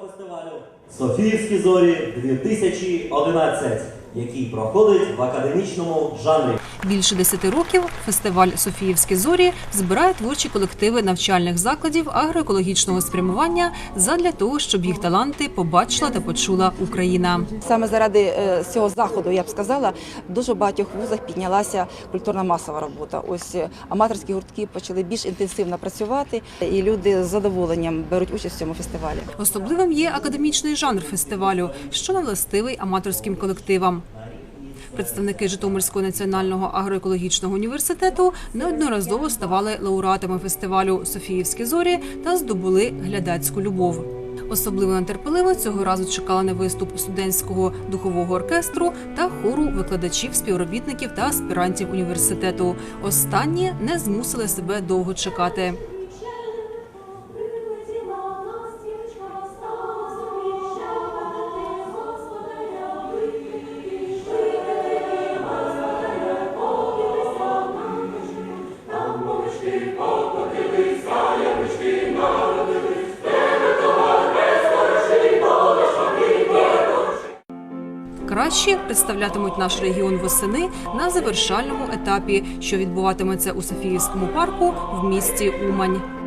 фестивалю. Софіївські зорі 2011, який проходить в академічному жанрі. Більше десяти років фестиваль Софіївські зорі збирає творчі колективи навчальних закладів агроекологічного спрямування задля того, щоб їх таланти побачила та почула Україна. Саме заради е, цього заходу, я б сказала, в дуже багатьох вузах піднялася культурна масова робота. Ось е, аматорські гуртки почали більш інтенсивно працювати, і люди з задоволенням беруть участь в цьому фестивалі. Особливим є академічний жанр фестивалю, що не властивий аматорським колективам. Представники Житомирського національного агроекологічного університету неодноразово ставали лауреатами фестивалю Софіївські зорі та здобули глядацьку любов. Особливо нетерпеливо цього разу чекали на виступ студентського духового оркестру та хору викладачів, співробітників та аспірантів університету. Останні не змусили себе довго чекати. Кращі представлятимуть наш регіон восени на завершальному етапі, що відбуватиметься у Софіївському парку в місті Умань.